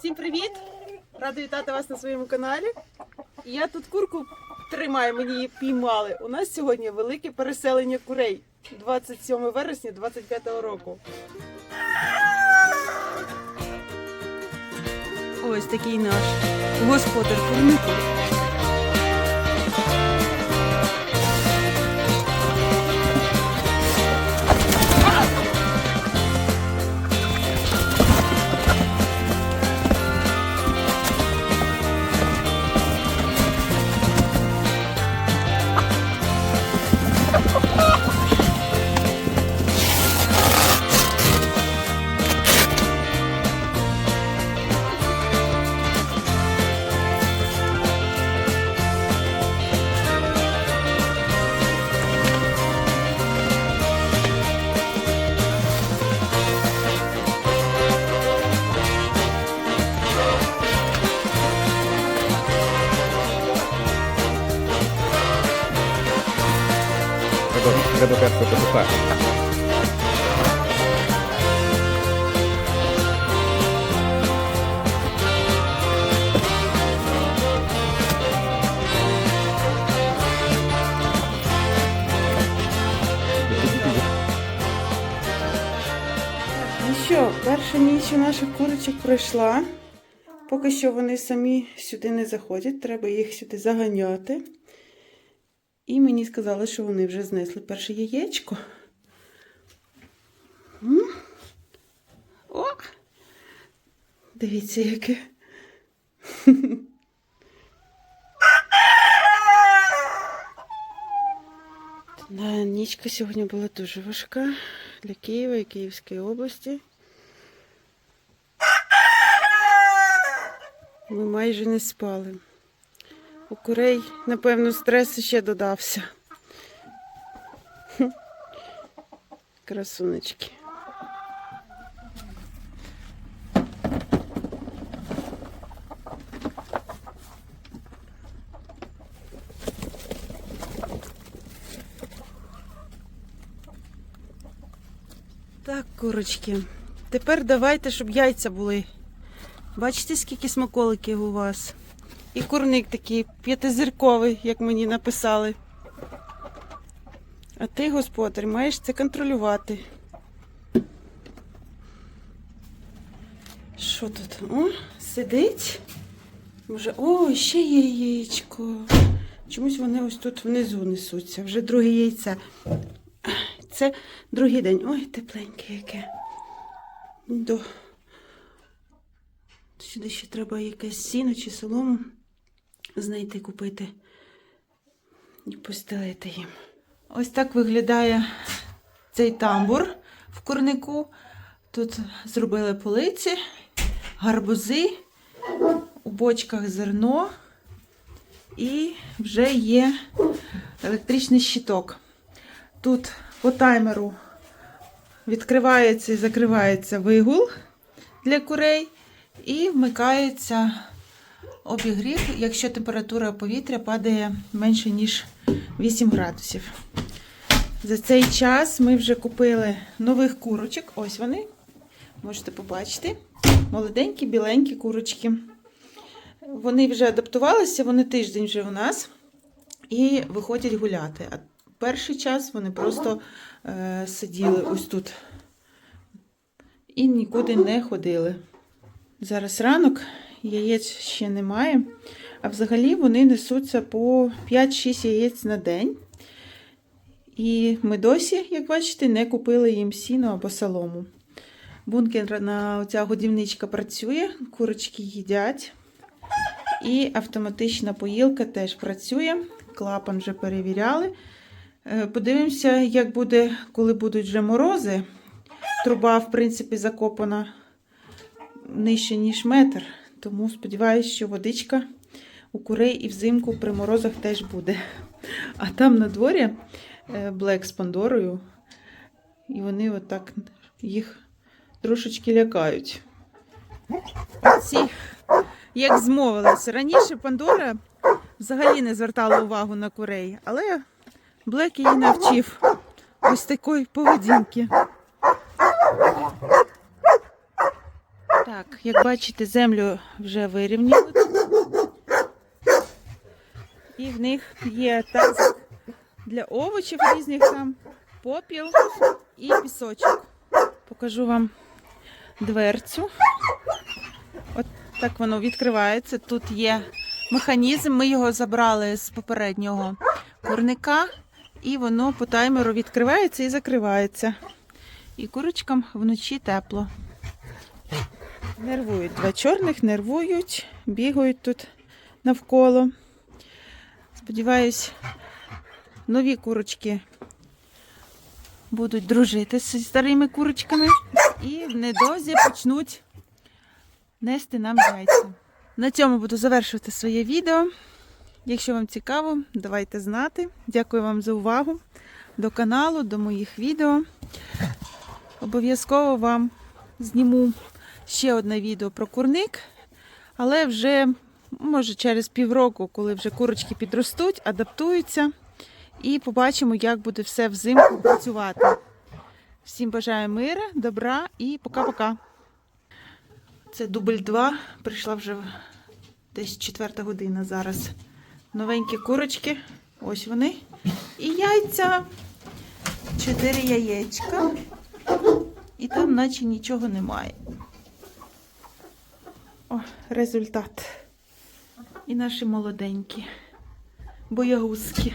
Всім привіт! Рада вітати вас на своєму каналі. Я тут курку тримаю, мені її піймали. У нас сьогодні велике переселення курей 27 вересня 25 року. Ось такий наш господар курнику. Треба, перше потухати. Ну перша ніч у наших курочок пройшла. Поки що вони самі сюди не заходять, треба їх сюди заганяти. І мені сказали, що вони вже знесли перше яєчко. О! Дивіться, яке. Да, Нічка сьогодні була дуже важка для Києва і Київської області. Ми майже не спали. У курей, напевно, стрес ще додався. Красунечки. Так, курочки. Тепер давайте, щоб яйця були. Бачите, скільки смаколиків у вас? І курник такий п'ятизірковий, як мені написали. А ти, господар, маєш це контролювати. Що тут? О, сидить. Може, о, ще є яєчко. Чомусь вони ось тут внизу несуться. Вже друге яйце. Це другий день. Ой, тепленьке яке. До... Сюди ще треба якесь сіно чи солому знайти, купити і постелити їм. Ось так виглядає цей тамбур в курнику. Тут зробили полиці, гарбузи, у бочках зерно і вже є електричний щиток. Тут по таймеру відкривається і закривається вигул для курей і вмикається обігрів, якщо температура повітря падає менше, ніж 8 градусів. За цей час ми вже купили нових курочок. Ось вони. Можете побачити. Молоденькі, біленькі курочки. Вони вже адаптувалися, вони тиждень вже у нас і виходять гуляти. А перший час вони просто е, сиділи ось тут і нікуди не ходили. Зараз ранок, яєць ще немає. А взагалі вони несуться по 5-6 яєць на день. І ми досі, як бачите, не купили їм сіно або солому. Бункерна оця годівничка працює, курочки їдять. І автоматична поїлка теж працює. Клапан вже перевіряли. Е, Подивимося, як буде, коли будуть вже морози. Труба, в принципі, закопана нижче, ніж метр. Тому сподіваюся, що водичка у курей і взимку при морозах теж буде. А там на дворі е, блек з Пандорою. І вони отак їх трошечки лякають. Ці, як змовилися, раніше Пандора взагалі не звертала увагу на курей, але Блек її навчив ось такої поведінки. Так, як бачите, землю вже вирівняли. І в них є тазик для овочів різних там, попіл і пісочок. Покажу вам дверцю. От так воно відкривається. Тут є механізм. Ми його забрали з попереднього курника, і воно по таймеру відкривається і закривається. І курочкам вночі тепло. Нервують. Два чорних нервують, бігають тут навколо. Сподіваюсь, нові курочки будуть дружити зі старими курочками і в недозі почнуть нести нам яйця. На цьому буду завершувати своє відео. Якщо вам цікаво, давайте знати. Дякую вам за увагу до каналу, до моїх відео. Обов'язково вам зніму ще одне відео про курник, але вже, може, через півроку, коли вже курочки підростуть, адаптуються, і побачимо, як буде все взимку працювати. Всім бажаю мира, добра і пока-пока. Це дубль 2. Прийшла вже десь четверта година зараз. Новенькі курочки. Ось вони. І яйця. Чотири яєчка. І там наче нічого немає. О, результат. І наші молоденькі. Боягузки.